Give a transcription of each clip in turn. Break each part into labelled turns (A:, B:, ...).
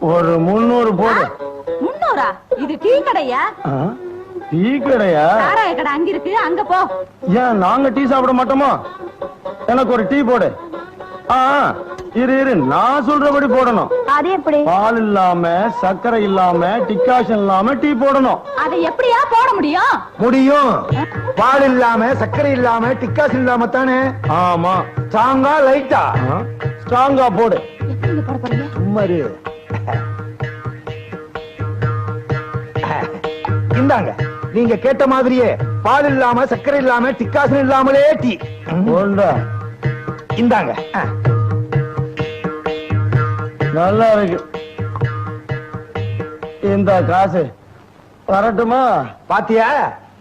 A: ஒரு முந்நூறு போடு.
B: முன்னூறா இது டீ கடையா?
A: டீ கடையா?
B: சாராய கடை அங்க இருக்கு அங்க போ.
A: ஏன் நாங்க டீ சாப்பிட மாட்டோமா? எனக்கு ஒரு டீ போடு. ஆ. இரு இரு நான் சொல்றபடி போடணும்.
B: அது எப்படி?
A: பால் இல்லாம சர்க்கரை இல்லாம டிக்காஷன் இல்லாம டீ போடணும்.
B: அதை எப்படியா போட முடியும்?
C: முடியும். பால் இல்லாம சர்க்கரை இல்லாம டிக்காஸ் இல்லாம தானே?
A: ஆமா.
C: ஸ்ட்ராங்கா லைட்டா.
A: ஸ்ட்ராங்கா போடு.
C: சும்மாரு இந்தாங்க. நீங்க கேட்ட மாதிரியே பால் இல்லாம சர்க்கரை இல்லாம டிக்காசன் இல்லாமலே டீ.
A: போண்டா
C: இந்தாங்க.
A: நல்லா இருக்கு. இந்த காசு. வரட்டுமா?
C: பாத்தியா?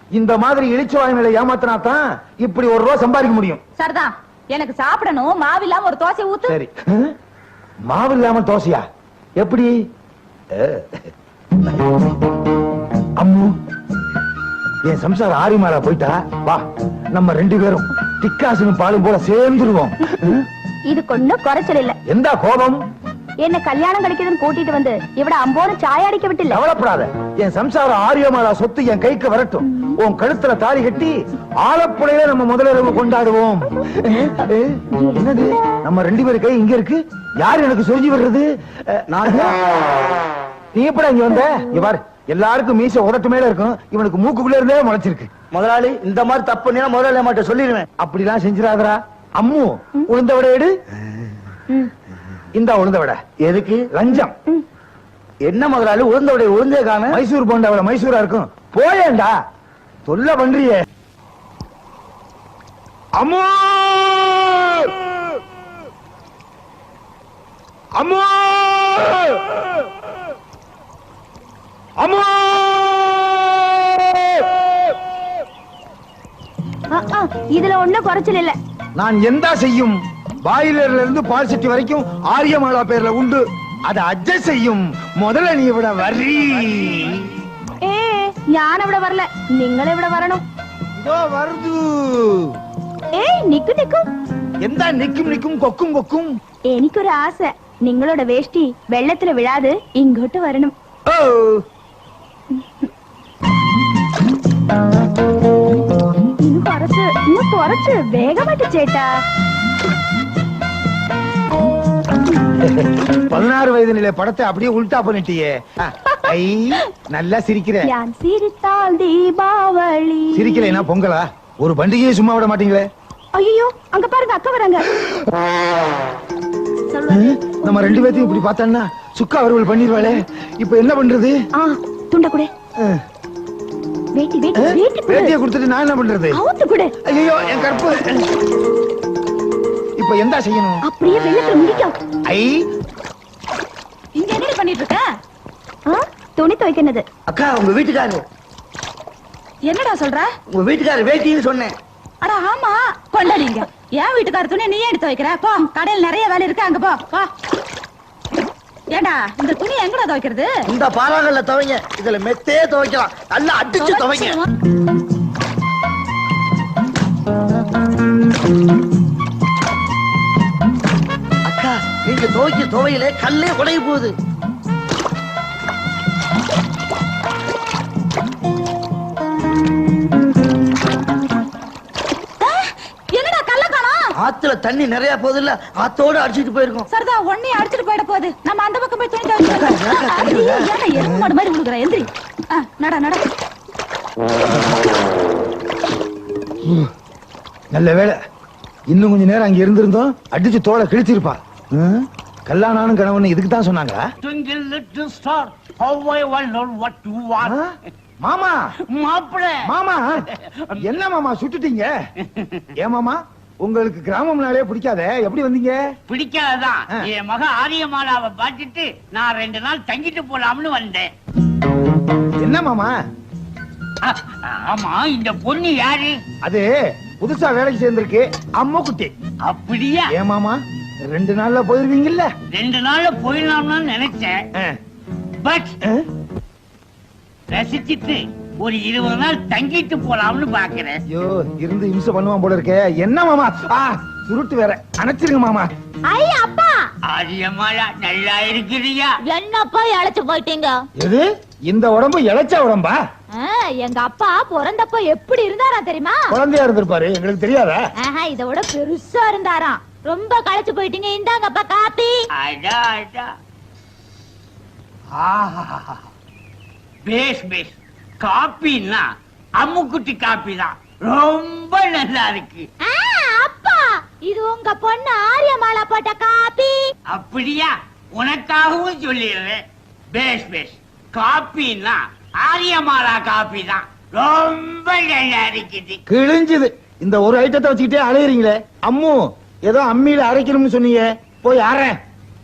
C: இந்த மாதிரி இழிச்சு வாய்மையில ஏமாத்தினா தான் இப்படி ஒரு ரூபா சம்பாதிக்க முடியும்.
B: சரிதான் எனக்கு சாப்பிடணும். மாவில்லாம ஒரு தோசை ஊத்து.
C: சரி. ஹம்? மாவு இல்லாம தோசையா? எப்படி? அஹ். அம்மு. என் சம்சாரம் ஆரிமாரா போயிட்டா? வா நம்ம ரெண்டு பேரும் டிக்காசனும் பாலும் போல சேர்ந்துருவோம்?
D: இதுக்கு ஒண்ணும் குறைச்சல் இல்ல
C: எந்த கோபம்?
D: என்ன கல்யாணம் கிடைக்குதுன்னு கூட்டிட்டு வந்து இவட அம்போன்னு சாய அடிக்க விட்டில்ல
C: கவலைப்படாத. என் சம்சாரம் ஆரியமாலா சொத்து என் கைக்கு வரட்டும். உன் கழுத்துல தாலி கட்டி ஆலப்புழையில நம்ம முதலிரவு கொண்டாடுவோம். என்னது? நம்ம ரெண்டு பேரு கை இங்க இருக்கு? யாரு எனக்கு சொரிஞ்சு தான். நீ எப்படா இங்க வந்த? பாரு எல்லாருக்கும் மீச உதட்டு மேல இருக்கும். இவனுக்கு மூக்குக்குள்ள இருந்தே முளைச்சிருக்கு.
E: முதலாளி இந்த மாதிரி தப்பு முதலாளி மாட்ட சொல்லிடுவேன்.
C: அப்படிலாம் செஞ்சிடாதடா. அம்மு உளுந்த விட எடு. இந்த உளுந்த விட.
E: எதுக்கு?
C: லஞ்சம்.
E: என்ன முதலாளி? உளுந்தோடைய உளுந்தே காண.
C: மைசூர் போண்டா மைசூரா இருக்கும். போயேண்டா. தொல்லை பண்றியே. அம்மு அம்மு அம்மு
D: இதுல ஒண்ணும் குறைச்சல் இல்ல.
C: நான் எந்த செய்யும்? பாயிலர்ல இருந்து பால் சட்டி வரைக்கும் ஆரியமாலா பேர்ல உண்டு அதை அட்ஜஸ்ட் செய்யும் முதல்ல நீ விட வரி
D: ഏ ഞാൻ ഇവിടെ വരല നിങ്ങൾ ഇവിടെ വരണം
C: இதோ வருது
D: ഏയ് നിക്കു നിക്കു
C: எந்த நிக்கும் நிக்கும் கொக்கும் கொக்கும்
D: എനിക്കൊരു ആശ നിങ്ങളുടെ വേഷ്ടി വെള്ളത്തിൽ വിഴാതെ ഇങ്ങോട്ട് വരണം
C: ஓ
D: ഇന്ന് കുറച്ച് ഇന്ന് കുറച്ച് വേഗമായിട്ട് ചേട്ടാ
C: பதினாறு வயது நிலை படத்தை அப்படியே உல்டா பண்ணிட்டியே. நல்லா
D: சிரிக்கிறேன் சிரித்தால் தீபாவளி.
C: சிரிக்கலைனா பொங்கலா? ஒரு பண்டிகையை சும்மா விட மாட்டீங்களே?
D: ஐயோ அங்க பாருங்க அக்கா வராங்க.
C: நம்ம ரெண்டு பேர்த்தையும் இப்படி பார்த்தான்னா சுக்கா அவர்கள் பண்ணிடுவாளே. இப்ப என்ன பண்றது?
D: துண்ட கூட.
C: நான் என்ன பண்றது?
D: அவுத்து
C: என் கற்பு. இப்ப எந்த செய்யணும்?
D: அப்படியே வெள்ளத்துல முடிக்க
C: ஐ.
B: இங்க என்ன பண்ணிட்டு இருக்க
D: ஆ, துணி துவைக்கிறது.
E: அக்கா உங்க வீட்டுக்காரு.
B: என்னடா சொல்ற?
E: உங்க வீட்டுக்காரு வேட்டின்னு சொன்னேன்.
B: அட ஆமா. கொண்டாடிங்க என் வீட்டுக்கார துணி நீ எடுத்து வைக்கிற. போ கடையில் நிறைய வேலை இருக்கு. அங்க போ. போ. ஏண்டா இந்த துணி எங்கடா துவைக்கிறது?
E: இந்த பாறாங்கல்ல துவைங்க. இதுல மெத்தே துவைக்கலாம். நல்லா அடிச்சு துவைங்க. நீங்க துவைக்க துவையில கல்லே உடைய போகுது
B: என்னடா கல்ல காணோம்?
E: ஆத்துல தண்ணி நிறைய போகுது இல்ல ஆத்தோட அடிச்சிட்டு போயிருக்கோம்.
B: சரிதா ஒன்னே அடிச்சிட்டு போயிட போகுது. நம்ம அந்த பக்கம் போய் துணி துவைச்சு எருமை மாடு மாதிரி உழுகுற எந்திரி. நட நட.
C: நல்ல வேளை. இன்னும் கொஞ்ச நேரம் அங்க இருந்திருந்தோம் அடிச்சு தோலை கிழிச்சிருப்பா ம்? கல்லானானும் கணவன் இதுக்கு தான் சொன்னாங்க.
F: Twinkle little star, how I wonder what you want.
C: மாமா!
F: மாப்பிள!
C: மாமா! என்ன மாமா சுட்டுட்டீங்க? ஏன் மாமா உங்களுக்கு கிராமம்னாலே பிடிக்காதே? எப்படி வந்தீங்க?
F: பிடிக்காததான். என் மக ஆரியமாலாவை பார்த்துட்டு நான் ரெண்டு நாள் தங்கிட்டு போலாம்னு வந்தேன்.
C: என்ன மாமா?
F: ஆமா இந்த பொண்ணு யாரு?
C: அது புதுசா வேலைக்கு சேர்ந்திருக்கு அம்மா குட்டி
F: அப்படியா?
C: ஏன் மாமா? ரெண்டு நாள்ல போயிருவீங்கல்ல?
F: ரெண்டு நாள்ல போயிடலாம்னு நினைச்சேன். பட்? ரசிச்சிட்டு ஒரு இருபது நாள் தங்கிட்டு போலாம்னு பாக்குறேன்.
C: ஐயோ இருந்து இம்சை பண்ணுவான் போல இருக்கே. என்ன மாமா? ஆ சுருட்டு வேற. அணைச்சிருங்க மாமா.
D: ஐ அப்பா!
F: ஆரியமாலா நல்லா இருக்கிறியா?
B: என்னப்பா இழைச்சு போயிட்டீங்க?
C: எது? இந்த உடம்பு இளைச்ச உடம்பா?
B: ஆ, எங்க அப்பா பிறந்தப்ப எப்படி இருந்தாரா தெரியுமா?
C: குழந்தையா இருந்திருப்பாரு. எங்களுக்கு தெரியாதா?
B: ஆஹா, இத விட பெருசா இருந்தாராம். ரொம்ப களைச்சு போயிட்டீங்க. இந்தாங்கப்பா காப்பி.
F: அடா அடா. ஆஹா பேஸ் பேஸ். காப்பின்னா அம்முக்குட்டி காப்பி தான். ரொம்ப நல்லா இருக்கு.
B: ஆ, அப்பா. இது உங்க பொண்ணு ஆரியமாலா போட்ட காப்பி.
F: அப்படியா? உனக்காகவும் சொல்லிடுறேன். பேஸ் பேஸ். காப்பின்னா ஆரியமாலா காப்பி தான். ரொம்ப நல்லா இருக்குது.
C: கிழிஞ்சுது. இந்த ஒரு ஐட்டத்தை வச்சுக்கிட்டே அலையறீங்களே. அம்மு ஏதோ அம்மியில அரைக்கணும்னு சொன்னீங்க. போய் அரை.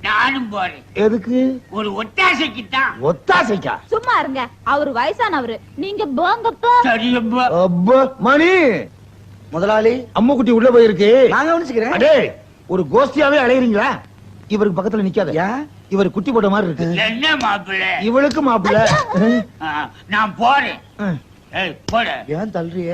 F: நானும் போறேன்.
C: எதுக்கு?
F: ஒரு ஒட்டாசைக்கு தான்
C: ஒத்தாசைக்கா?
B: சும்மா இருங்க. அவரு வயசானவரு. நீங்க போங்கப்பா
F: சரியப்பா.
C: அப்பா, மணி.
E: முதலாளி.
C: அம்முக்குட்டி உள்ள போயிருக்கு.
E: நான் கவனிச்சுக்கிறேன்.
C: அடே ஒரு கோஷ்டியாவே அலையறீங்களா? இவருக்கு பக்கத்துல நிக்காத.
E: ஏன்?
C: இவர் குட்டி போட்ட மாதிரி இருக்கு.
F: என்ன மாப்பிள்ள?
C: இவளுக்கு மாப்பிள்ள.
F: நான் போறேன்.
E: ஏன் தள்ளுறிய?